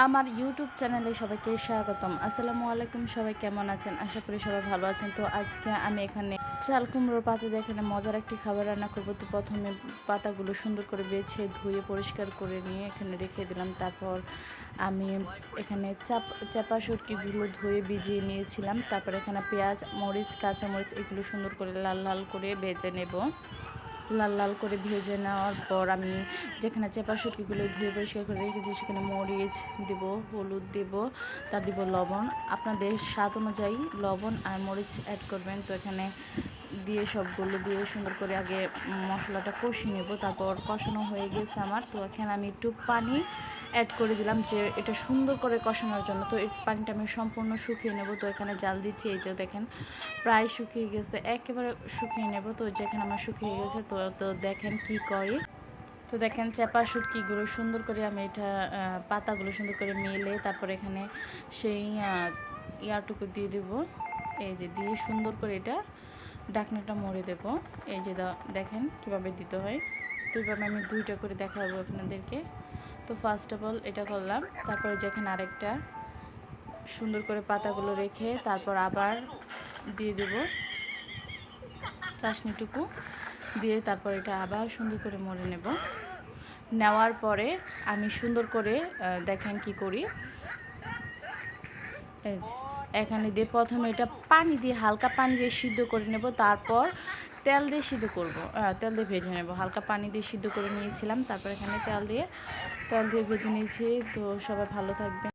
আমার ইউটিউব চ্যানেলে সবাইকে স্বাগতম। আসসালামু আলাইকুম, সবাই কেমন আছেন? আশা করি সবাই ভালো আছেন। তো আজকে আমি এখানে চাল কুমড়োর পাতা এখানে মজার একটি খাবার রান্না করব। তো প্রথমে পাতাগুলো সুন্দর করে বেছে, ধুয়ে, পরিষ্কার করে নিয়ে এখানে রেখে দিলাম। তারপর আমি এখানে চাপ, চাপা সটকিগুলো ধুয়ে ভিজিয়ে নিয়েছিলাম। তারপর এখানে পেঁয়াজ, মরিচ, কাঁচামরিচ এগুলো সুন্দর করে লাল লাল করে ভেজে নেব। লাল লাল করে ভেজে নেওয়ার পর আমি যেখানে চেপা শুটকিগুলো ধুয়ে পরিষ্কার করে রেখেছি, সেখানে মরিচ দেব, হলুদ দেব তার দিব লবণ। আপনাদের স্বাদ অনুযায়ী লবণ আর মরিচ অ্যাড করবেন। তো এখানে দিয়ে সবগুলো দিয়ে সুন্দর করে আগে মশলাটা কষিয়ে নেব। তারপর কষানো হয়ে গেছে আমার। তো এখানে আমি একটু পানি অ্যাড করে দিলাম যে এটা সুন্দর করে কষানোর জন্য। তো এই পানিটা আমি সম্পূর্ণ শুকিয়ে নেব। তো এখানে জাল দিচ্ছি, এই তো দেখেন, প্রায় শুকিয়ে গেছে। একেবারে শুকিয়ে নেব। তো যেখানে আমার শুকিয়ে গেছে। তো তো দেখেন কি করি। তো দেখেন চেপা শুটকিগুলো সুন্দর করে আমি এটা পাতাগুলো সুন্দর করে মেলে তারপর এখানে সেই ইয়াটুকু দিয়ে দেব। এই যে দিয়ে সুন্দর করে এটা ডাকনাটা মরে দেব। এই যে দেখেন কীভাবে দিতে হয়। তো এভাবে আমি দুইটা করে দেখাবো আপনাদেরকে। তো ফার্স্ট অফ অল এটা করলাম তারপরে যেখানে আরেকটা সুন্দর করে পাতাগুলো রেখে তারপর আবার দিয়ে দেব। চাশনিটুকু দিয়ে তারপর এটা আবার সুন্দর করে মরে নেব। নেওয়ার পরে আমি সুন্দর করে দেখেন কি করি। এই যে, এখানে দিয়ে প্রথমে এটা পানি দিয়ে হালকা পানি দিয়ে সিদ্ধ করে নেব, তারপর তেল দিয়ে সিদ্ধ করব তেল দিয়ে ভেজে নেব। হালকা পানি দিয়ে সিদ্ধ করে নিয়েছিলাম, তারপর এখানে তেল দিয়ে তেল দিয়ে ভেজে নিয়েছি। তো সবাই ভালো থাকবে